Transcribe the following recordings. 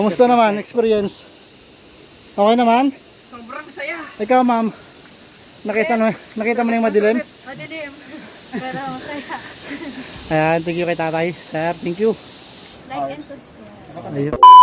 Kumusta naman? Experience? Okay naman? Sobrang saya. Ikaw ma'am, nakita mo, nakita mo na yung madilim? Madilim. Pero masaya. Ayan, thank you kay tatay. Sir, thank you. Like and subscribe. Ayun.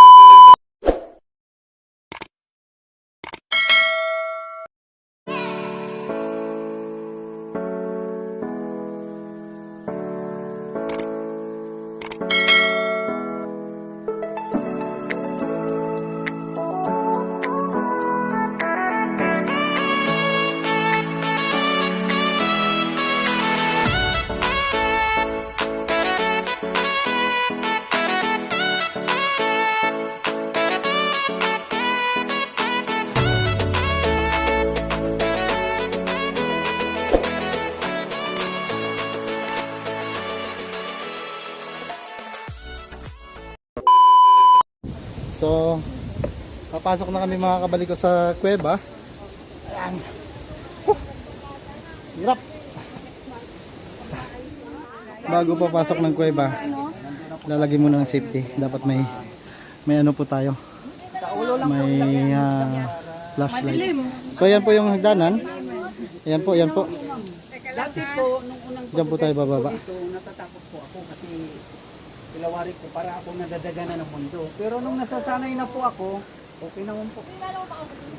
Papasok na kami mga kabalik ko sa kuweba. Ayan. Huh. Hirap. Bago papasok ng kuweba, lalagay muna ng safety. Dapat may may ano po tayo. May ah, flashlight. So, ayan po yung hagdanan. Ayan po, ayan po. Dati po, nung unang Diyan po tayo bababa. dito, natatakot po ako kasi pilawari ko para ako nadadaganan ng mundo. Pero nung nasasanay na po ako, okay naman po.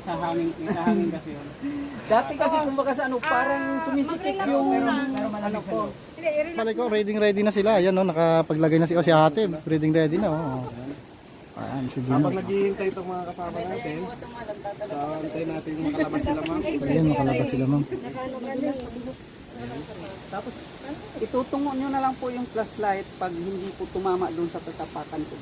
Sa hangin, sa hangin kasi yun. Dati kasi kumbaga sa ano, parang sumisikip yung ano po. Palay ko, ready ready na sila. Ayan, no, nakapaglagay na si, oh, si ate. Ready ready na. Oh. Ayan, si Gino. Habang naghihintay itong mga kasama natin, so antay natin makalabas sila ma'am. Ayan, makalabas sila ma'am. Tapos itutungo nyo na lang po yung flashlight pag hindi po tumama doon sa tatapakan ko.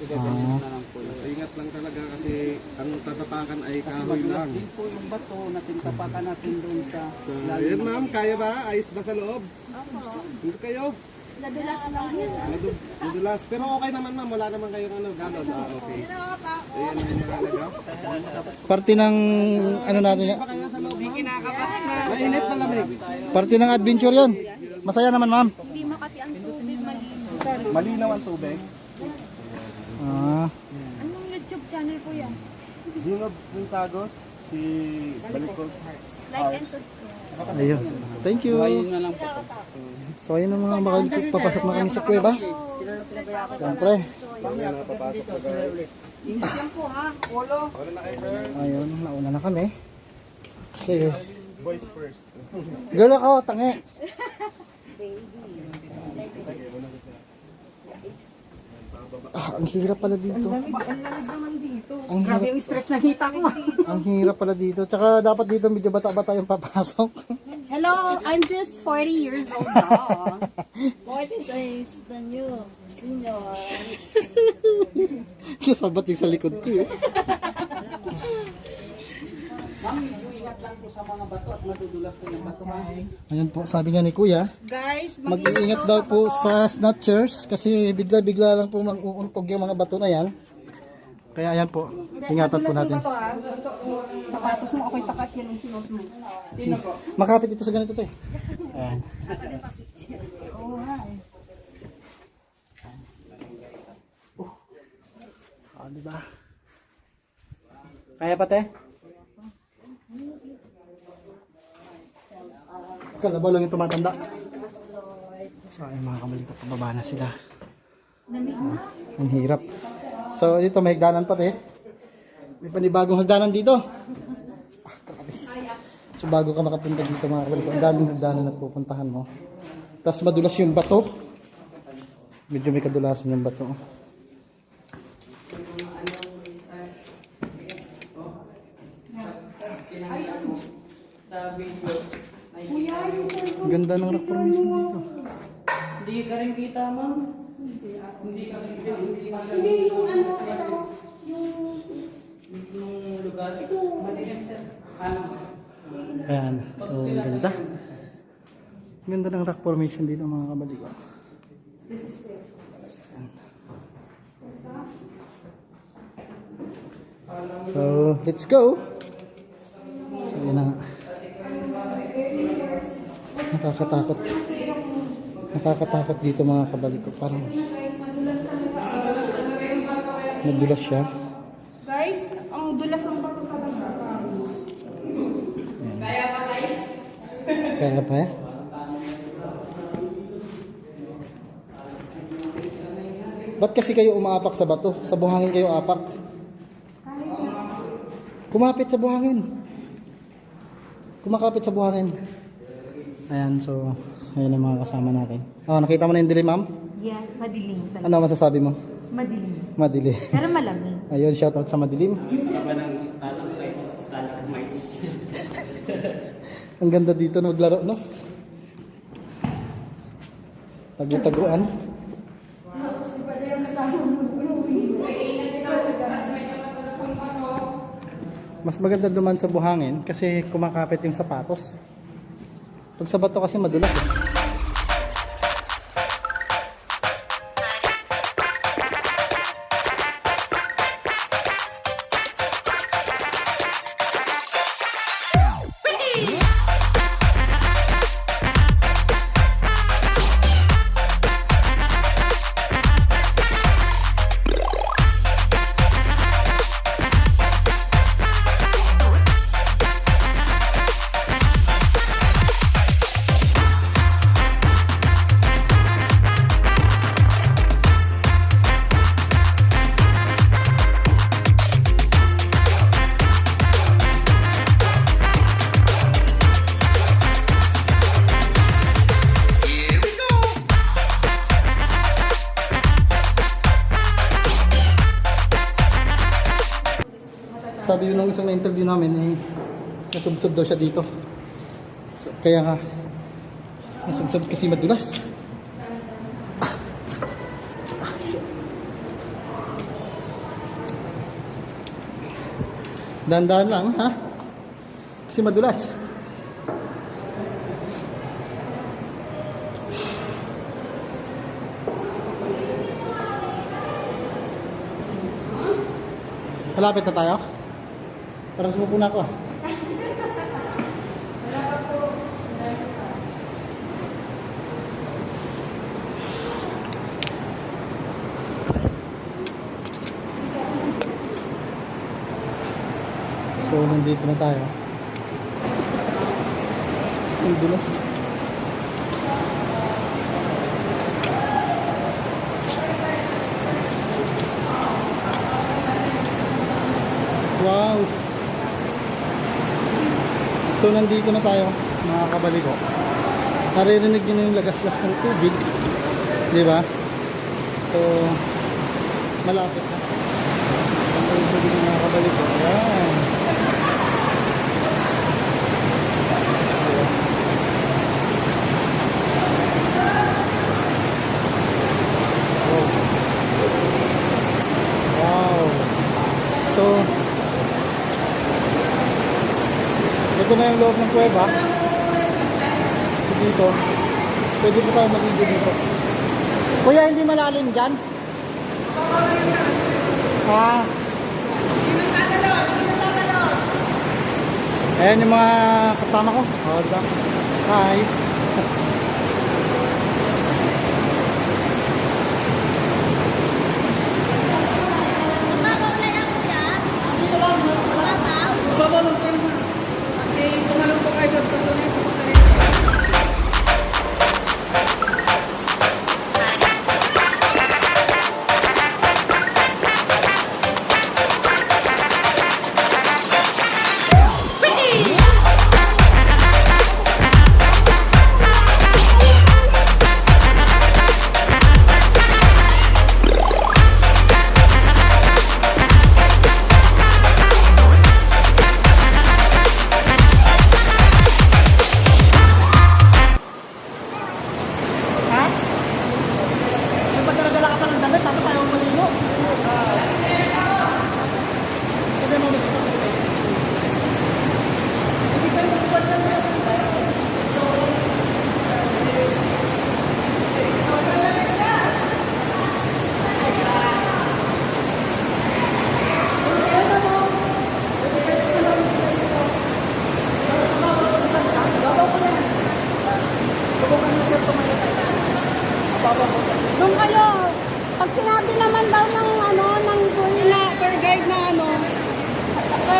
Igaganyan na lang po yun. Ingat lang talaga kasi ang tatapakan ay kahoy lang. Din po yung bato na tinatapakan natin doon sa So, ayan ma'am, kaya ba? Ayos ba sa loob? Hindi kayo? Nadulas lang yun. Nadu- Nadulas. Pero okay naman ma'am, wala naman kayong ano, galos. Ah, okay. Ayan ang mahalaga. Parte ng ano natin, Ba kaya sa loob ma'am? Mainit malamig. parte ng adventure 'yon. Masaya naman, ma'am. Hindi makati ang tubig malinis. Malinaw ang tubig. Ah, Anong YouTube channel po yan? Ginob Tagos, si Balikos. Like and subscribe. ayun. Thank you. Ayun na lang po. So ayun ang mga makalik papasok na kami sa kuweba. Siyempre, papasok na guys. Ayun, nauna na kami. Kasi, Boys first. girl ako, tangi. Ah, ang hirap pala dito. Ang lamig naman dito. Ang Grabe hirap, yung stretch na kita ko. ang hirap pala dito. Tsaka dapat dito medyo bata-bata yung papasok. Hello, I'm just 40 years old now. 46 than you, senior. Sabat yung sa likod ko eh. Ma'am, yung ingat lang po sa mga bato at madudulas po yung bato. Ayan po, sabi nga ni Kuya, Guys, mag-iingat daw po sa snatchers kasi bigla-bigla lang po mag-uuntog yung mga bato na yan. Kaya ayan po, ingatan po natin. Sapatos mo ako'y takat yan yung sinuot mo. Sino po? Makapit ito sa ganito to eh. Ayan. Oh, Ah, di ba? Kaya pa te? Kalabaw lang yung tumatanda. So, ayun mga kamali ko, pababa na sila. Ang hirap. So, dito may hagdanan pa te. May panibagong hagdanan dito. Ah, grabe. So bago ka makapunta dito mga kapatid, ang daming hagdanan na pupuntahan mo. Plus madulas yung bato. Medyo may kadulasan yung bato. Ganda ng rock formation dito. Hindi ka rin kita, ma'am. Hindi ka rin kita. Hindi ka rin Hindi, yung ano, ito, yung, yung lugar. Madilim sir. Ano? Ayan. So ganda. Ganda ng rock formation dito mga kabalik. So, let's go. So, yun na nga. Nakakatakot. Nakakatakot dito mga kabalik ko. Parang Nadulas siya. Guys, ang dulas ng bato talaga. Kaya pa eh? Ba't kasi kayo umaapak sa bato? Sa buhangin kayo apak? Kumapit sa buhangin. Kumakapit sa buhangin. Ayan, so, ayan ang mga kasama natin. Oh, nakita mo na yung dilim, ma'am? Yeah, madilim talaga. Ano masasabi mo? Madilim. Madili. Pero malamig. Ayun, shoutout sa madilim. Ang ganda dito maglaro, no? Tagu-taguan. Mas maganda duman sa buhangin kasi kumakapit yung sapatos. Pag sa bato kasi madulas eh. Sabi yun nung isang na-interview namin, eh, nasubsob daw siya dito. So, kaya nga, nasubsob kasi madulas. Ah. Ah, shit. Dahan-dahan lang, ha? Kasi madulas. Malapit na tayo? Parang sumupo na ako ah. So, nandito na tayo. Ang dulas. Wow! So, nandito na tayo, mga kabaliko. Naririnig nyo na yung lagaslas ng tubig. Di ba? So, malapit na. Ang tubig ng mga kabaliko. Ayan. Wow. So, ito na yung loob ng kuweba. So, dito, pwede po tayo maligo dito. Kuya, hindi malalim dyan? Ah. Ayan yung mga kasama ko. Hold. Hi.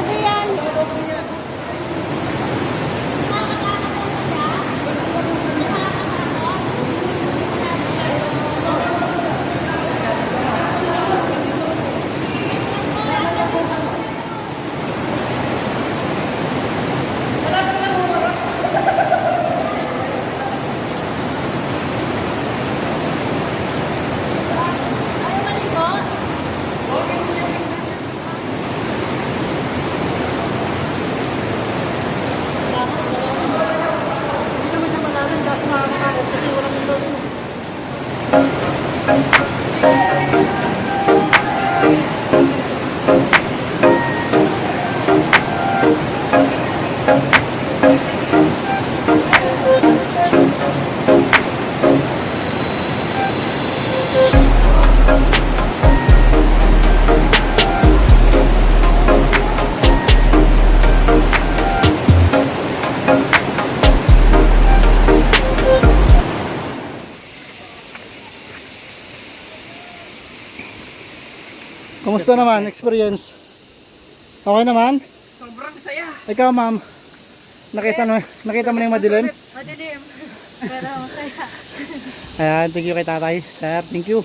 Pwede Kumusta naman experience? Okay naman? Sobrang saya. Ikaw ma'am, nakita mo, nakita mo na yung madilim? Madilim. Pero masaya. Ayan, thank you kay tatay. Sir, thank you.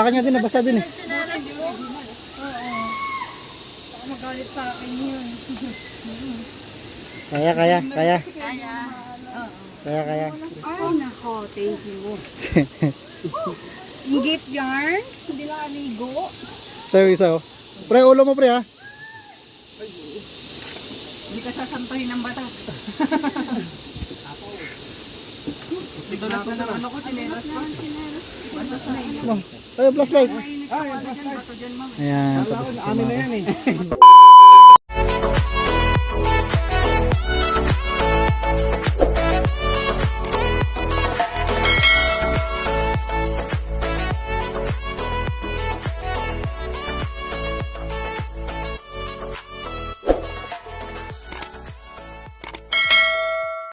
Sa nga din, nabasa din eh. Magalit sa akin yun. Kaya, kaya, kaya. Kaya. Kaya, kaya. Ay, nako. Thank you. Ingit yarn. Hindi na aligo. Tayo isa oh. Pre, ulo mo pre ha. Hindi ka sasampahin ng bata. Ito na po ng ano ko, tinelas pa. Ay, yung flashlight. Ayan. Amin na yan eh.